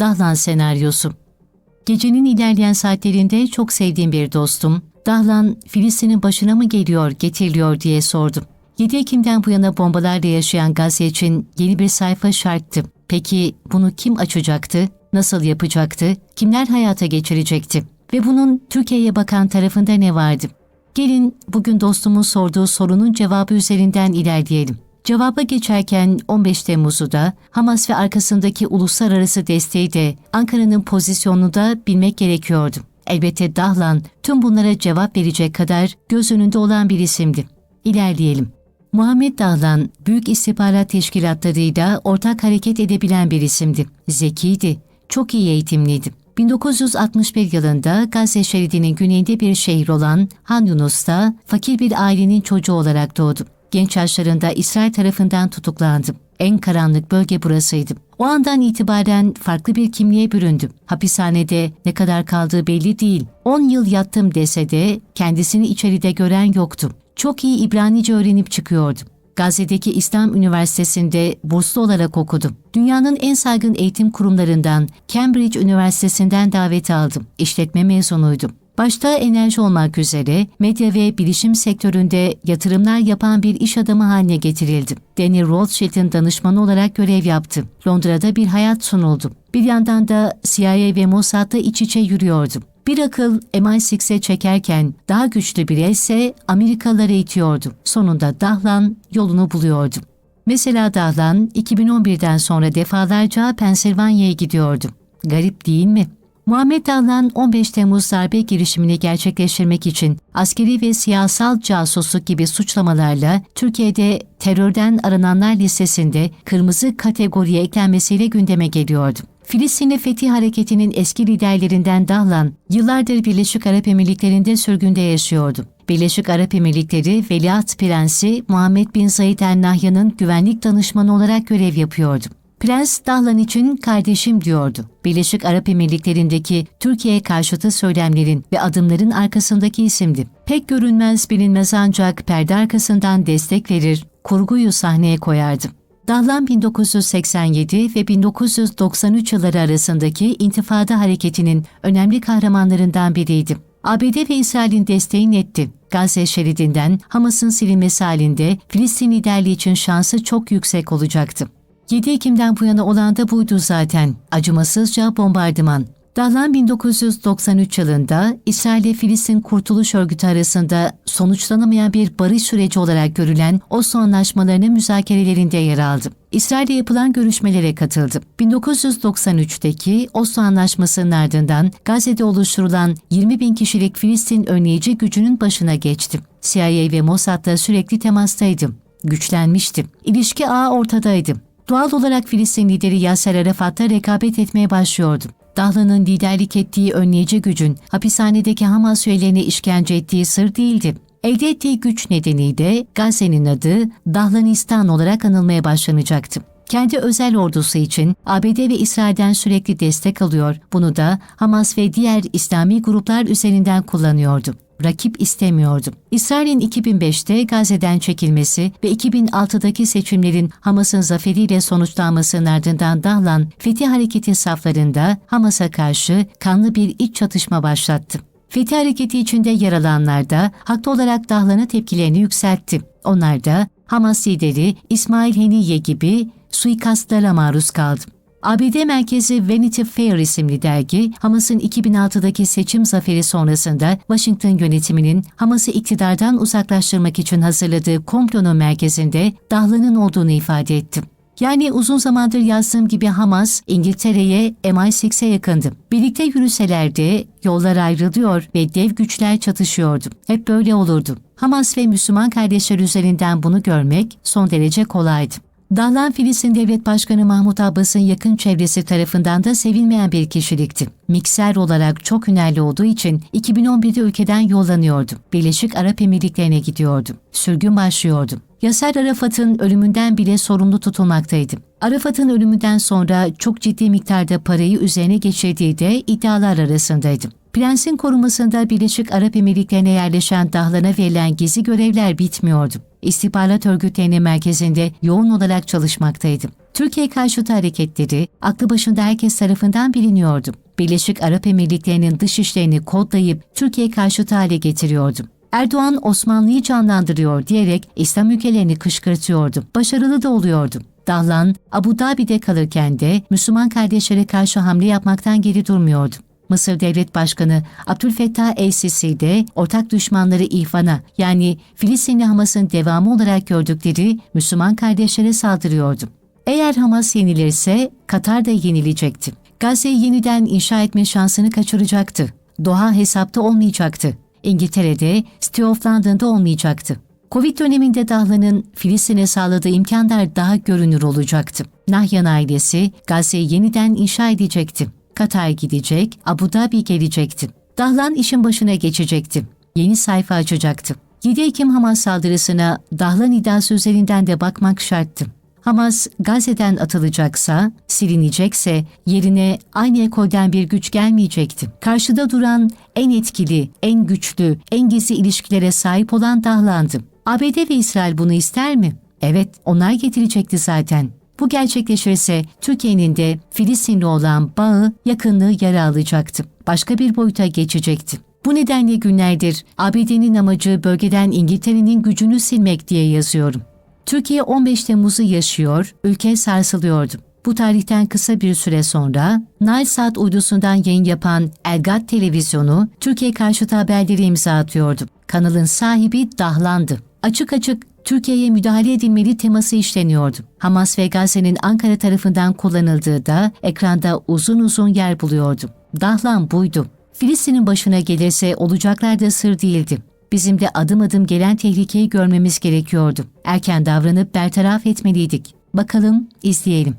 Dahlan senaryosu. Gecenin ilerleyen saatlerinde çok sevdiğim bir dostum, Dahlan Filistin'in başına mı geliyor, getiriliyor diye sordum. 7 Ekim'den bu yana bombalarla yaşayan Gazze için yeni bir sayfa şarttı. Peki bunu kim açacaktı, nasıl yapacaktı, kimler hayata geçirecekti? Ve bunun Türkiye'ye bakan tarafında ne vardı? Gelin bugün dostumun sorduğu sorunun cevabı üzerinden ilerleyelim. Cevaba geçerken 15 Temmuz'u da Hamas ve arkasındaki uluslararası desteği de Ankara'nın pozisyonunu da bilmek gerekiyordu. Elbette Dahlan tüm bunlara cevap verecek kadar göz önünde olan bir isimdi. İlerleyelim. Muhammed Dahlan, büyük istihbarat teşkilatlarıyla ortak hareket edebilen bir isimdi. Zekiydi, çok iyi eğitimliydi. 1961 yılında Gazze şeridinin güneyinde bir şehir olan Han Yunus'ta fakir bir ailenin çocuğu olarak doğdu. Genç yaşlarında İsrail tarafından tutuklandı. En karanlık bölge burasıydı. O andan itibaren farklı bir kimliğe büründü. Hapishanede ne kadar kaldığı belli değil. 10 yıl yattım dese de kendisini içeride gören yoktu. Çok iyi İbranice öğrenip çıkıyordu. Gazze'deki İslam Üniversitesi'nde burslu olarak okudu. Dünyanın en saygın eğitim kurumlarından Cambridge Üniversitesi'nden davet aldım. İşletme mezunuydu. Başta enerji olmak üzere medya ve bilişim sektöründe yatırımlar yapan bir iş adamı haline getirildi. Danny Rothschild'in danışmanı olarak görev yaptı. Londra'da bir hayat sunuldu. Bir yandan da CIA ve Mossad'la iç içe yürüyordu. Bir akıl MI6'e çekerken daha güçlü bir ise Amerikalıları itiyordu. Sonunda Dahlan yolunu buluyordu. Mesela Dahlan 2011'den sonra defalarca Pensilvanya'ya gidiyordu. Garip değil mi? Muhammed Dahlan 15 Temmuz darbe girişimini gerçekleştirmek için askeri ve siyasal casusluk gibi suçlamalarla Türkiye'de terörden arananlar listesinde kırmızı kategoriye eklenmesiyle gündeme geliyordu. Filistinli Fethi Hareketi'nin eski liderlerinden Dahlan, yıllardır Birleşik Arap Emirlikleri'nde sürgünde yaşıyordu. Birleşik Arap Emirlikleri Veliaht Prensi Muhammed Bin Zayed El Nahyan'ın güvenlik danışmanı olarak görev yapıyordu. Prens Dahlan için kardeşim diyordu. Birleşik Arap Emirlikleri'ndeki Türkiye karşıtı söylemlerin ve adımların arkasındaki isimdi. Pek görünmez bilinmez ancak perde arkasından destek verir, kurguyu sahneye koyardı. Dahlan 1987 ve 1993 yılları arasındaki intifada hareketinin önemli kahramanlarından biriydi. ABD ve İsrail'in desteği netti. Gazze şeridinden Hamas'ın silinmesi halinde Filistin liderliği için şansı çok yüksek olacaktı. 7 Ekim'den bu yana olan da buydu zaten. Acımasızca bombardıman. Dahlan 1993 yılında İsrail ile Filistin Kurtuluş Örgütü arasında sonuçlanamayan bir barış süreci olarak görülen Oslo Anlaşmalarının müzakerelerinde yer aldı. İsrail'le yapılan görüşmelere katıldı. 1993'teki Oslo Anlaşması'nın ardından Gazze'de oluşturulan 20 bin kişilik Filistin önleyici gücünün başına geçti. CIA ve Mossad'la sürekli temastaydı. Güçlenmişti. İlişki ağı ortadaydı. Doğal olarak Filistin lideri Yasser Arafat'ta rekabet etmeye başlıyordu. Dahlan'ın liderlik ettiği önleyici gücün hapishanedeki Hamas üyelerine işkence ettiği sır değildi. Elde ettiği güç nedeniyle Gazze'nin adı Dahlanistan olarak anılmaya başlanacaktı. Kendi özel ordusu için ABD ve İsrail'den sürekli destek alıyor, bunu da Hamas ve diğer İslami gruplar üzerinden kullanıyordu rakip istemiyordu. İsrail'in 2005'te Gazze'den çekilmesi ve 2006'daki seçimlerin Hamas'ın zaferiyle sonuçlanmasının ardından Dahlan, Fethi Hareketi saflarında Hamas'a karşı kanlı bir iç çatışma başlattı. Fethi Hareketi içinde yer alanlar da haklı olarak Dahlan'a tepkilerini yükseltti. Onlar da Hamas lideri İsmail Heniye gibi suikastlara maruz kaldı. ABD merkezi Vanity Fair isimli dergi, Hamas'ın 2006'daki seçim zaferi sonrasında Washington yönetiminin Hamas'ı iktidardan uzaklaştırmak için hazırladığı komplonun merkezinde Dahlan'ın olduğunu ifade etti. Yani uzun zamandır yazdığım gibi Hamas, İngiltere'ye MI6'e yakındı. Birlikte yürüselerdi, yollar ayrılıyor ve dev güçler çatışıyordu. Hep böyle olurdu. Hamas ve Müslüman kardeşler üzerinden bunu görmek son derece kolaydı. Dahlan Filistin Devlet Başkanı Mahmut Abbas'ın yakın çevresi tarafından da sevilmeyen bir kişilikti. Mikser olarak çok hünerli olduğu için 2011'de ülkeden yollanıyordu. Birleşik Arap Emirlikleri'ne gidiyordu. Sürgün başlıyordu. Yaser Arafat'ın ölümünden bile sorumlu tutulmaktaydı. Arafat'ın ölümünden sonra çok ciddi miktarda parayı üzerine geçirdiği de iddialar arasındaydı. Prensin korumasında Birleşik Arap Emirlikleri'ne yerleşen Dahlan'a verilen gizli görevler bitmiyordu. İstihbarat örgütlerinin merkezinde yoğun olarak çalışmaktaydım. Türkiye karşıtı hareketleri aklı başında herkes tarafından biliniyordu. Birleşik Arap Emirlikleri'nin dış işlerini kodlayıp Türkiye karşıtı hale getiriyordu. Erdoğan Osmanlı'yı canlandırıyor diyerek İslam ülkelerini kışkırtıyordu. Başarılı da oluyordu. Dahlan, Abu Dhabi'de kalırken de Müslüman kardeşlere karşı hamle yapmaktan geri durmuyordu. Mısır Devlet Başkanı Abdülfettah el-Sisi de ortak düşmanları İhvan'a yani Filistinli Hamas'ın devamı olarak gördükleri Müslüman kardeşlere saldırıyordu. Eğer Hamas yenilirse Katar da yenilecekti. Gazze'yi yeniden inşa etme şansını kaçıracaktı. Doha hesapta olmayacaktı. İngiltere'de, City of olmayacaktı. Covid döneminde Dahlan'ın Filistin'e sağladığı imkanlar daha görünür olacaktı. Nahyan ailesi Gazze'yi yeniden inşa edecekti. Katar gidecek, Abu Dhabi gelecekti. Dahlan işin başına geçecekti. Yeni sayfa açacaktı. 7 Ekim Hamas saldırısına Dahlan iddiası üzerinden de bakmak şarttı. Hamas Gazze'den atılacaksa, silinecekse yerine aynı ekolden bir güç gelmeyecekti. Karşıda duran en etkili, en güçlü, en gizli ilişkilere sahip olan Dahlan'dı. ABD ve İsrail bunu ister mi? Evet, onlar getirecekti zaten. Bu gerçekleşirse Türkiye'nin de Filistinli olan bağı, yakınlığı yara alacaktı. Başka bir boyuta geçecekti. Bu nedenle günlerdir ABD'nin amacı bölgeden İngiltere'nin gücünü silmek diye yazıyorum. Türkiye 15 Temmuz'u yaşıyor, ülke sarsılıyordu. Bu tarihten kısa bir süre sonra Nilesat uydusundan yayın yapan Elgat Televizyonu Türkiye karşıtı haberleri imza atıyordu. Kanalın sahibi Dahlan'dı. Açık açık Türkiye'ye müdahale edilmeli teması işleniyordu. Hamas ve Gazze'nin Ankara tarafından kullanıldığı da ekranda uzun uzun yer buluyordu. Dahlan buydu. Filistin'in başına gelirse olacaklar da sır değildi. Bizim de adım adım gelen tehlikeyi görmemiz gerekiyordu. Erken davranıp bertaraf etmeliydik. Bakalım, izleyelim.